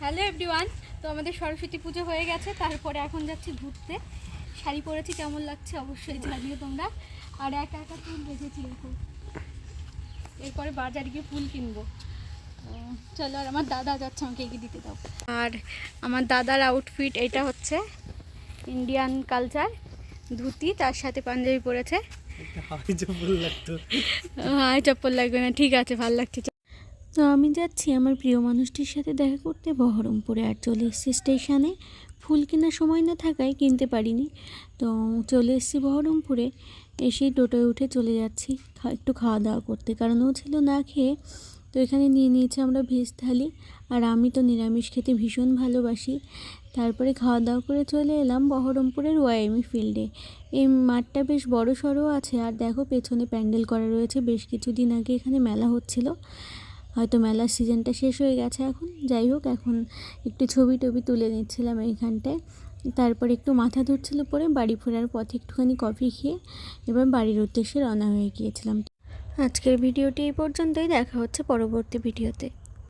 Hello everyone তো আমাদের সরস্বতী পুজো হয়ে গেছে তারপরে এখন যাচ্ছি ঘুরতে। শাড়ি পরেছি কেমন লাগছে? অবশ্যই জানিও তোমরা। আর একা একা ফুল রেখেছি এখন এরপরে বাজারে গিয়ে ফুল কিনবো। চলো আর আমার দাদা যাচ্ছে আমাকে এগিয়ে দিতে দাও। আর আমার দাদার আউটফিট এটা হচ্ছে ইন্ডিয়ান কালচার ধুতি তার সাথে পাঞ্জাবি পরেছে। হাই চপ্পল লাগবে না ঠিক আছে ভালো লাগছে তো আমি যাচ্ছি আমার প্রিয় মানুষটির সাথে দেখা করতে। বহরমপুরে আর চলে এসেছি স্টেশনে। ফুল কেনার সময় না থাকায় কিনতে পারিনি। তো চলে এসেছি বহরমপুরে। এসেই টোটোয় উঠে চলে যাচ্ছি একটু খাওয়া দাওয়া করতে। কারণ ও ছিল না খেয়ে, তো এখানে নিয়ে নিয়েছি আমরা ভেজ থালি। আর আমি তো নিরামিষ খেতে ভীষণ ভালোবাসি। তারপরে খাওয়া দাওয়া করে চলে এলাম বহরমপুরের ওয়াইএমই ফিল্ডে। এই মাঠটা বেশ বড় সড়ো আছে। আর দেখো পেছনে প্যান্ডেল করা রয়েছে। বেশ কিছুদিন আগে এখানে মেলা হচ্ছিল। হয়তো মেলার সিজনটা শেষ হয়ে গেছে এখন। যাই হোক, এখন একটু ছবি টবি তুলে নিচ্ছিলাম এইখানটায়। তারপরে একটু মাথা ধরছিল পরে বাড়ি ফেরার পথে একটুখানি কফি খেয়ে এবার বাড়ির উদ্দেশ্যে রওনা হয়ে গিয়েছিলাম। আজকের ভিডিওটি এই পর্যন্তই। দেখা হচ্ছে পরবর্তী ভিডিওতে।